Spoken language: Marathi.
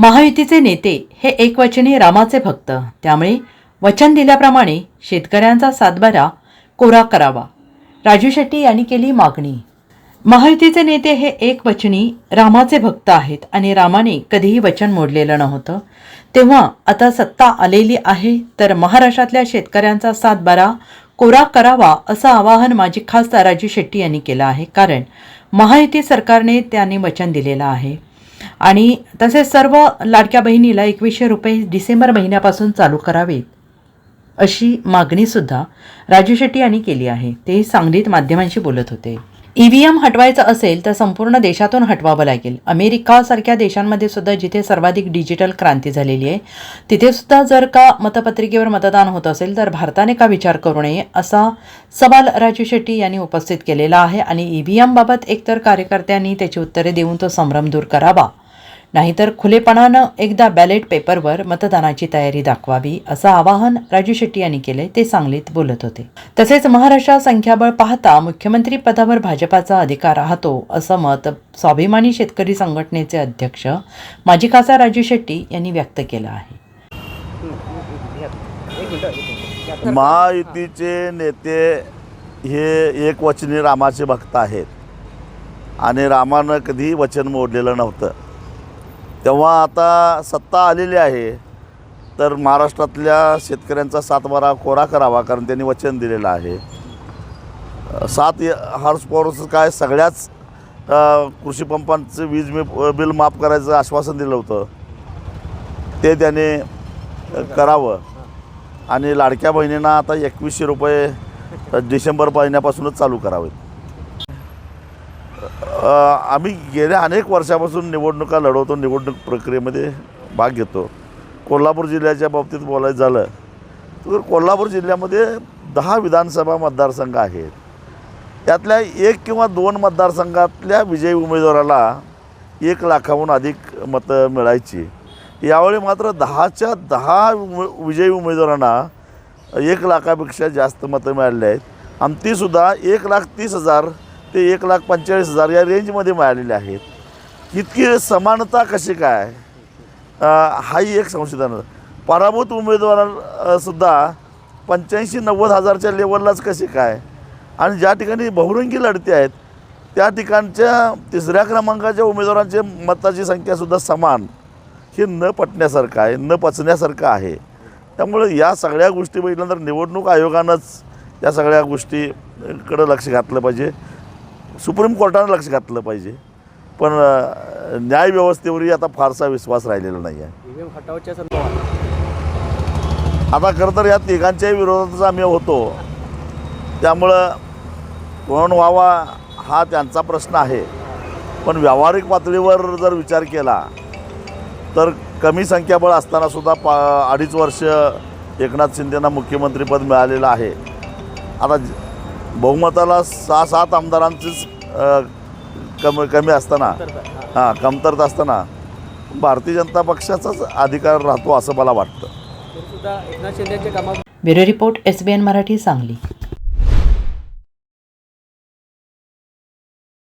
महायुतीचे नेते हे एकवचनी रामाचे भक्त. त्यामुळे वचन दिल्याप्रमाणे शेतकऱ्यांचा सातबारा कोरा करावा. राजू शेट्टी यांनी केली मागणी. महायुतीचे नेते हे एकवचनी रामाचे भक्त आहेत आणि रामाने कधीही वचन मोडलेलं नव्हतं. तेव्हा आता सत्ता आलेली आहे तर महाराष्ट्रातल्या शेतकऱ्यांचा सातबारा कोरा करावा असं आवाहन माजी खासदार राजू शेट्टी यांनी केलं आहे. कारण महायुती सरकारने त्यांनी वचन दिलेलं आहे. आणि तसेच सर्व लाडक्या बहिणीला एकवीसशे रुपये डिसेंबर महिन्यापासून चालू करावेत अशी मागणीसुद्धा राजू शेट्टी यांनी केली आहे. ते सांगलीत माध्यमांशी बोलत होते. ई व्ही एम हटवायचं असेल तर संपूर्ण देशातून हटवावं लागेल. अमेरिकासारख्या देशांमध्ये सुद्धा जिथे सर्वाधिक डिजिटल क्रांती झालेली आहे तिथे सुद्धा जर का मतपत्रिकेवर मतदान होत असेल तर भारताने का विचार करू नये असा सवाल राजू शेट्टी यांनी उपस्थित केलेला आहे. आणि ई व्ही एमबाबत एकतर कार्यकर्त्यांनी त्याची उत्तरे देऊन तो संभ्रम दूर करावा. नाहीतर खुलेपणानं एकदा बॅलेट पेपरवर मतदानाची तयारी दाखवावी असं आवाहन राजू शेट्टी यांनी केले ते सांगलीत बोलत होते. तसेच महाराष्ट्रात संख्याबळ पाहता मुख्यमंत्री पदावर भाजपाचा अधिकार राहतो असं मत स्वाभिमानी शेतकरी संघटनेचे अध्यक्ष माजी खासदार राजू शेट्टी यांनी व्यक्त केलं आहे. महायुतीचे नेते हे एकवचनी रामाचे भक्त आहेत. आणि रामानं कधीही वचन मोडलेलं नव्हतं. तेव्हा आता सत्ता आलेली आहे तर महाराष्ट्रातल्या शेतकऱ्यांचा सातबारा कोरा करावा कारण त्यांनी वचन दिलेलं आहे. सात हॉर्स पॉवरचं काय सगळ्याच कृषी पंपांचं वीज मी बिल माफ करायचं आश्वासन दिलं होतं. ते त्याने करावं. आणि लाडक्या बहिणींना आता एकवीसशे रुपये डिसेंबर महिन्यापासूनच चालू करावेत. आम्ही गेल्या अनेक वर्षापासून निवडणुका लढवतो निवडणूक प्रक्रियेमध्ये भाग घेतो. कोल्हापूर जिल्ह्याच्या बाबतीत बोलायचं झालं तर कोल्हापूर जिल्ह्यामध्ये दहा विधानसभा मतदारसंघ आहेत. त्यातल्या एक किंवा दोन मतदारसंघातल्या विजयी उमेदवाराला एक लाखाहून अधिक मतं मिळायची. यावेळी मात्र दहाच्या दहा उमे- विजयी उमेदवारांना एक लाखापेक्षा जास्त मतं मिळाली आहेत. आणि तीसुद्धा एक लाख तीस हजार ते एक लाख पंचेचाळीस हजार या रेंजमध्ये मिळालेले आहेत. इतकी समानता कशी काय? हाही एक संशोधन. पराभूत उमेदवारांसुद्धा पंच्याऐंशी नव्वद हजारच्या लेवललाच कसे काय? आणि ज्या ठिकाणी बहुरंगी लढती आहेत त्या ठिकाणच्या तिसऱ्या क्रमांकाच्या उमेदवारांच्या मताची संख्यासुद्धा समान. हे न पटण्यासारखं आहे न पचण्यासारखं आहे. त्यामुळे या सगळ्या गोष्टी बघितल्यानंतर निवडणूक आयोगानंच या सगळ्या गोष्टीकडं लक्ष घातलं पाहिजे. सुप्रीम कोर्टानं लक्ष घातलं पाहिजे. पण न्यायव्यवस्थेवरही आता फारसा विश्वास राहिलेला नाही आहे आता खरं तर या तिघांच्याही विरोधातच आम्ही होतो. त्यामुळं कोण व्हावा हा त्यांचा प्रश्न आहे. पण व्यावहारिक पातळीवर जर विचार केला तर कमी संख्याबळ असतानासुद्धा पा अडीच वर्ष एकनाथ शिंदेना मुख्यमंत्रीपद मिळालेलं आहे. आता बहुमताला सहा सात आमदारांचीच कमी कमी असताना. हां कमतरता असताना भारतीय जनता पक्षाचाच अधिकार राहतो असं मला वाटतं. Bureau report S B N Marathi Sangli.